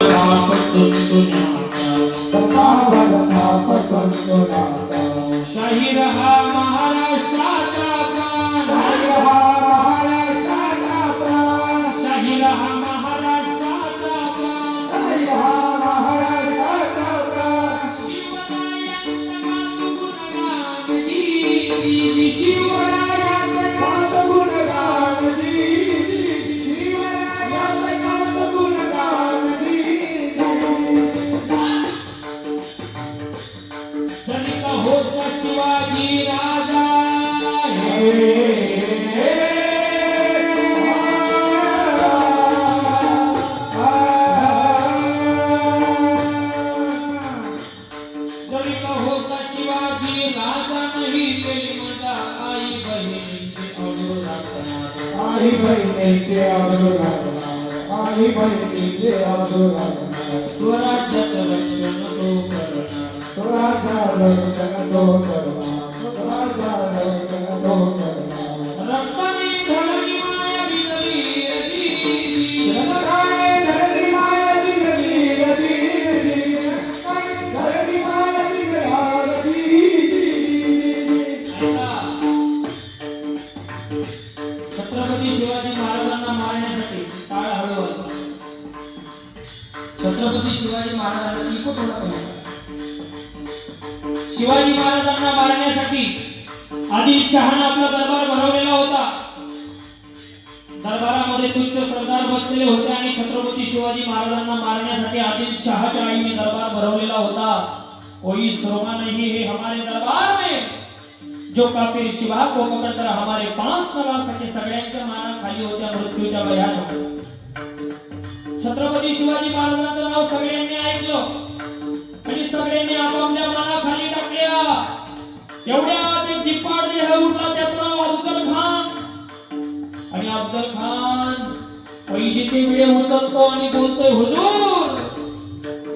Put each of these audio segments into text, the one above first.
Calma, Shivaji महाराजांना मारण्यासाठी आदिल शहान आपला दरबार भरवलेला होता. दरबारामध्ये तुच्छ सरदार बसलेले होते आणि छत्रपती शिवाजी महाराजांना मारण्यासाठी आदिल शहाच्या आईने दरबार भरवलेला होता. कोई सोना नहीं है हमारे दरबार में. जो कापीर शिवा को पकडकर हमारे पाच नवासाठी सगळ्यांच्या मानाखाली होत्या मृत्यूच्या भयानं छत्रपती शिवाजी महाराजांचं नाव सगळे पैजेचे विडे उचलतो आणि बोलतोय हुजूर?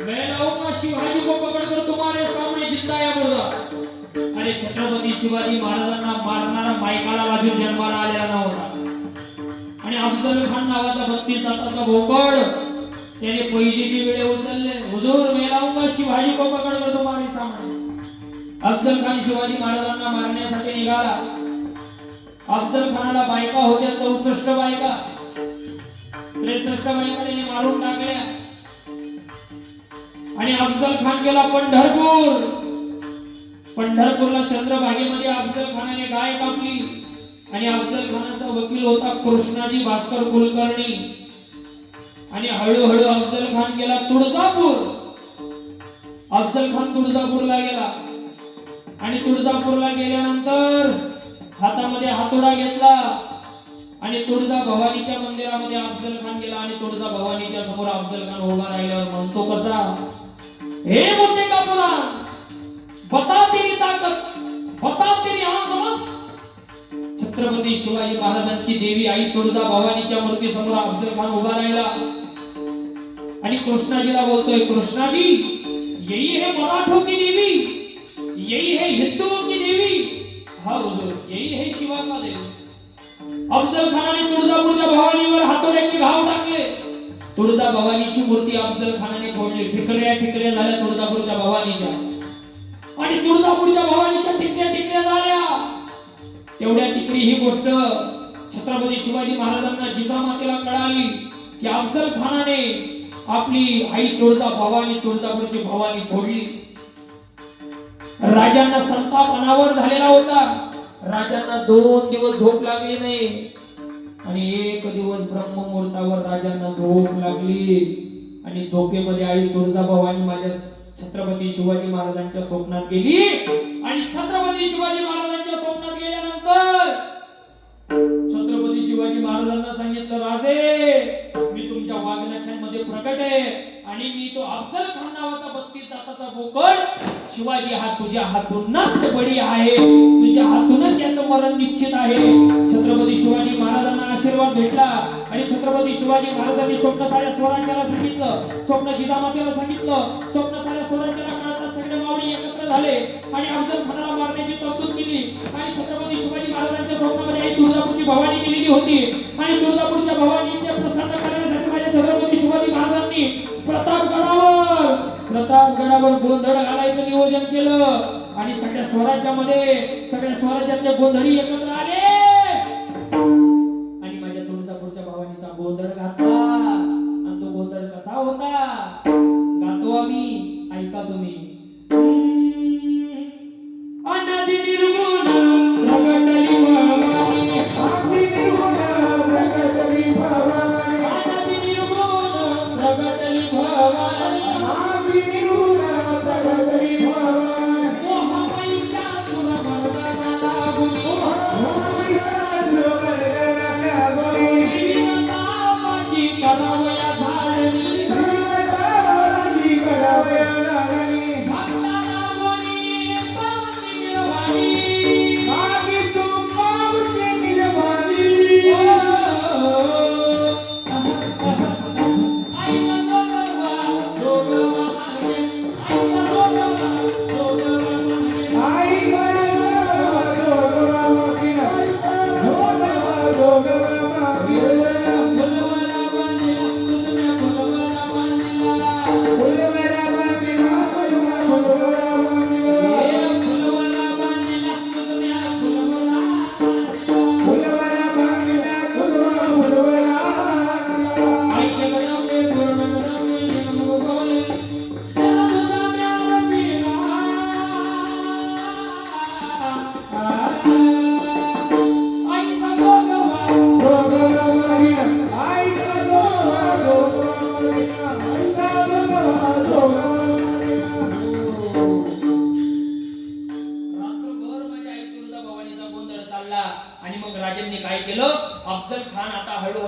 मैं लाऊंगा शिवाजी को पकड़कर तुम्हारे सामने जिंदा या मुर्दा। अरे छत्रपती शिवाजी महाराजांना मारणारा मायकाला वाजून जन्माला आलेला नव्हता आणि अफजल खान नावाचा बत्तीस दाताचा भोकड त्याने पैजेची वेळे उचलले. हुजूर मैं लाऊंगा शिवाजी को पकड़कर तुम्हारे सामने। अफजल खान शिवाजी महाराजांना मारण्यासाठी निघाला. अफजल खानाला बायका होत्या चौसष्ट बायका. त्रेसष्ट बायका मारून टाकल्या आणि अफजल खान गेला पंढरपूर. पंढरपूरला चंद्रभागेमध्ये अफजल खानाने गाय कापली. आणि अफजल खानाचा वकील होता कृष्णाजी भास्कर कुलकर्णी. आणि हळूहळू अफजल खान गेला तुळजापूर. अफजल खान तुळजापूरला गेला. आणि तुळजापूरला गेल्यानंतर हातामध्ये हातोडा घेतला. आणि तुळजा भवानीच्या मंदिरामध्ये अफजल खान गेला आणि तुळजा भवानीच्या समोर अफजल खान उभा राहिल्यावर म्हणतो कसा? हे मोठे का पुराण बता तेरी ताकद बता तेरी आजमत छत्रपती शिवाजी महाराजांची देवी आई तुळजा भवानीच्या मूर्ती समोर अफजल खान उभा राहिला. आणि कृष्णाजीला बोलतोय कृष्णाजी यही है मराठों की देवी यही है हिंदुओं की देवी. हा हुजूर यही है शिवा का देवी. अफजल खानाने तुळजापूरच्या भवानीवर हातोड्याचे घाव टाकले. तुळजा भवानीची मूर्ती अफजल खानाने फोडली. ठिकऱ्या ठिकऱ्या झाल्या तुळजापूरच्या भवानीच्या. आणि तुळजापूरच्या भवानीच्या ठिकऱ्या ठिकऱ्या झाल्या. तेवढ्या तिकडे ही गोष्ट छत्रपती शिवाजी महाराजांना जिजामातेला कळाली की अफजल खानाने आपली आई तुळजा भवानी तुळजापूरची भवानी फोडली. राजांना संताप अनावर झालेला होता. राजांना दोन दिवस झोप लागली नाही. आणि एक दिवस ब्रह्ममुहूर्तावर राजांना झोप लागली. आणि झोपेमध्ये आई तुळजाभवानी माझ्या छत्रपती शिवाजी महाराजांच्या स्वप्नात गेली. आणि छत्रपती शिवाजी महाराजांच्या स्वप्नात गेल्यानंतर छत्रपती शिवाजी महाराजांना सांगितलं राजे मी तुमच्या वागणख्यांमध्ये प्रकट आहे. आणि मी तो अफजल खान नावाचा बत्तीस दाताचा बोकड शिवाजी हा तुझ्या हातूनच बळी आहे. तुझ्या हातूनच याचं मरण निश्चित आहे. छत्रपती शिवाजी महाराजांना आशीर्वाद भेटला. आणि छत्रपती शिवाजी महाराजांनी स्वप्न साऱ्या स्वराज्याला सांगितलं. स्वप्न जिजामातेला सांगितलं. स्वप्न साऱ्या स्वराज्याला कळतात सगळे मावळी एकत्र झाले. आणि अफजल खानाला मारण्याची तरतूद केली. आणि छत्रपती शिवाजी महाराजांच्या स्वप्नामध्ये आई तुळजापूरची भवानी गेलेली होती. आणि तुळजापूरच्या भवानीचे प्रसन्न छत्रपती शिवाजी महाराजांनी प्रतापगडावर प्रतापगडावर गोंधळ घालायचं नियोजन केलं. आणि सगळ्या स्वराज्यामध्ये सगळ्या स्वराज्यातले गोंधळी एकत्र आले.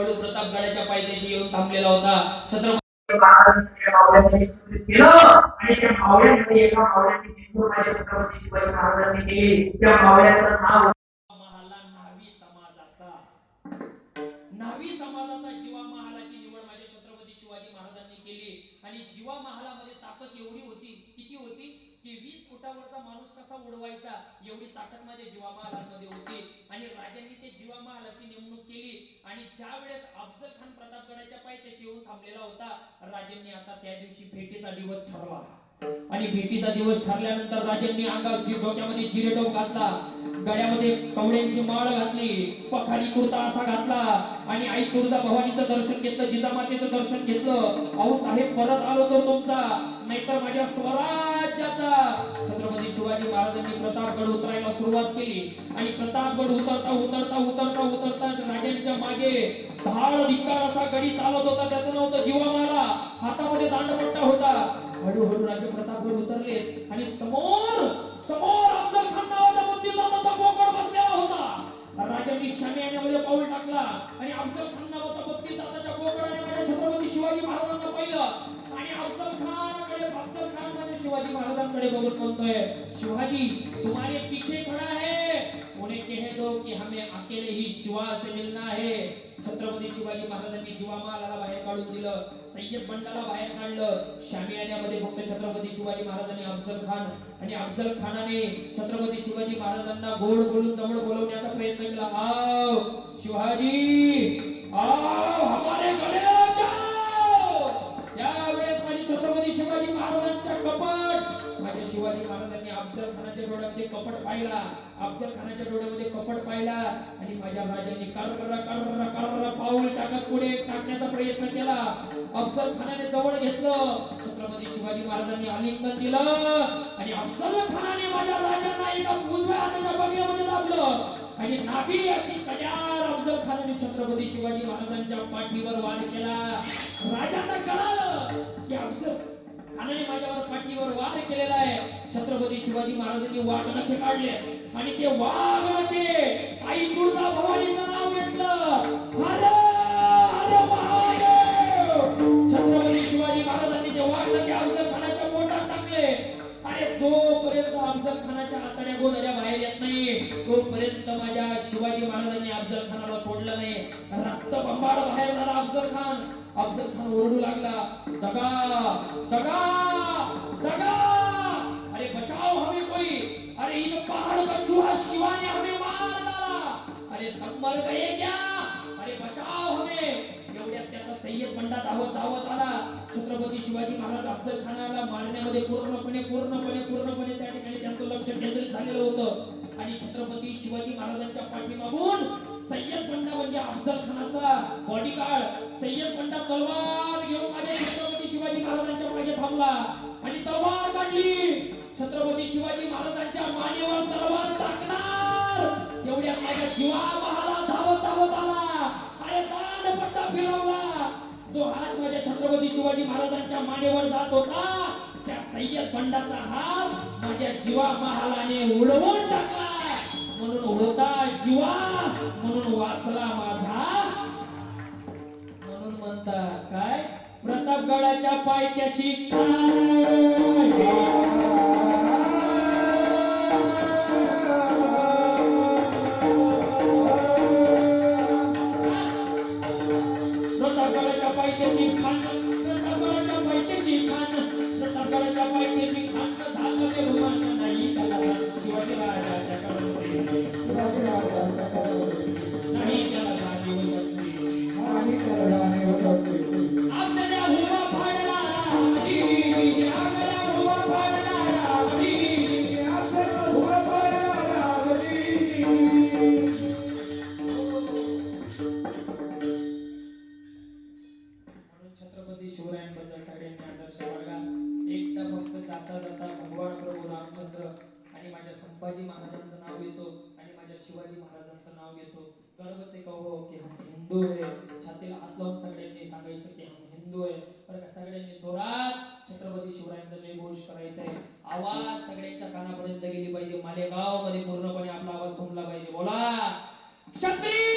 आता प्रतापगडाच्या पायथ्याशी येऊन थांबलेला होता छत्रपती केलं आणि त्या एका मावळ्याची छत्रपती शिवाजी महाराजांनी केली. त्या मावळ्याचं नाव वीस माणूस कसा उडवायचा? एवढी ताकद माझ्या जीवा महालामध्ये होती. आणि राजांनी ते जीवा महालाची नेमणूक केली. आणि ज्या वेळेस अफजल खान प्रतापगडाच्या पायथ्याशी येऊन थांबलेला होता राजांनी आता त्या दिवशी भेटीचा दिवस ठरला. आणि भेटीचा दिवस ठरल्यानंतर राजांनी अंगावर डोक्यामध्ये जिरेटोप घातला. गळ्यामध्ये कवड्यांची माळ घातली. पखाडी कुर्ता असा घातला. आणि आई तुळजा भवानीचं दर्शन घेतलं जिजामातेचं दर्शन घेतलं. अहो साहेब परत आलो तर तुमचा. नाहीतर माझ्या स्वराज्याचा. छत्रपती शिवाजी महाराजांनी प्रतापगड उतरायला सुरुवात केली. आणि प्रतापगड उतरता उतरता उतरता उतरता राजांच्या मागे धाड धिक्कार असा गडी चालत होता. त्याचं नाव होतं जीवामाला. हातामध्ये दांडपट्टा होता. हळूहळू राजे प्रतापगड उतरले आणि समोर समोर अफजल खान दिलं बंडाला बाहेर काढलं. शामियान्यामध्ये फक्त छत्रपती शिवाजी महाराजांनी अफजल खान आणि अफजल खानाने छत्रपती शिवाजी महाराजांना गोड बोलून जवळ बोलवण्याचा प्रयत्न केला. आव शिवाजी आव हमारे गले! खानाच्या डोळ्यामध्ये कपट पाहिला. अफजल खानाच्या डोळ्यामध्ये कपट पाहिला. आणि माझ्या राजांनी कर्र कर्र कर्र पाऊल टाकत पुढे टाकण्याचा प्रयत्न केला. अफजल खानाने जवळ घेतलं. छत्रपती शिवाजी महाराजांनी आलिंगन दिलं. आणि अफजल खानाने माझ्या राजांना एका उजव्या हाताच्या बगल्यामध्ये दाबलं. आणि नाभी अशी कड्यार अफजल खानाने छत्रपती शिवाजी महाराजांच्या पाठीवर वार केला. राजांना कळालं की अफजल खानाने माझ्यावर पाठीवर वार केलेला आहे. छत्रपती शिवाजी महाराजांनी वाघनखे काढले आणि ते वाघनखे आई तुळजा भवानीचं नाव घेतलं. छत्रपती शिवाजी महाराजांनी ते वाघनखे अफजल खानाच्या पोटात टाकले अरे जोपर्यंत अफजल खानाच्या आतड्या गोदड्या बाहेर येत नाही तोपर्यंत माझ्या शिवाजी महाराजांनी अफजल खानाला सोडलं नाही. रक्त बंबाड बाहेर झाला अफजल खान अफजल खान ओरडू लागला दगा दगा दगा! इन पहाड़ का चूहा शिवा ने हमें मार डाला. अरे सब मर गए क्या? अरे बचाओ हमें. एवढ्यात त्याचा सय्यद बंडा धावत धावत आला. छत्रपती शिवाजी महाराज अफजल खानाला मारण्यामध्ये पूर्णपणे पूर्णपणे पूर्णपणे त्या ठिकाणी त्यांचं लक्ष केंद्रित झालेलं होतं. आणि छत्रपती शिवाजी महाराजांच्या पाठीमागून सय्यद बंडा म्हणजे अफजल खानाचा बॉडीगार्ड सय्यद बंडा तलवार घेऊन माझ्या छत्रपती शिवाजी महाराजांच्या मागे थांबला आणि तलवार काढली. छत्रपती शिवाजी महाराजांच्या मानेवर तलवार टाकणार. एवढ्या माझ्या जीवा महाला धावत धावत आला. अरे दान पट्टा फिरवला. जो हात माझ्या छत्रपती शिवाजी महाराजांच्या मानेवर जात होता त्या सय्यद बंडाचा हात माझ्या जीवा महालाने उडवून टाकला. म्हणून होता जीवा म्हणून वाचला माझा. म्हणून म्हणता काय? प्रतापगडाच्या पायथ्याशी आणि माझ्या संभाजी महाराजांचं नाव घेतो आणि माझ्या शिवाजी महाराजांचं नाव घेतो. गर्व से कहो हो, की हम हिंदू आहे छातीला हात लावून सगळ्यांनी सांगायचं की हम हिंदू आहे बरं का? सगळ्यांनी जोरात छत्रपती शिवरायांचा जयघोष करायचा आहे आवाज सगळ्यांच्या कानापर्यंत गेली पाहिजे. मालेगावमध्ये पूर्णपणे आपला आवाज घुमला पाहिजे. बोला. क्षत्रिय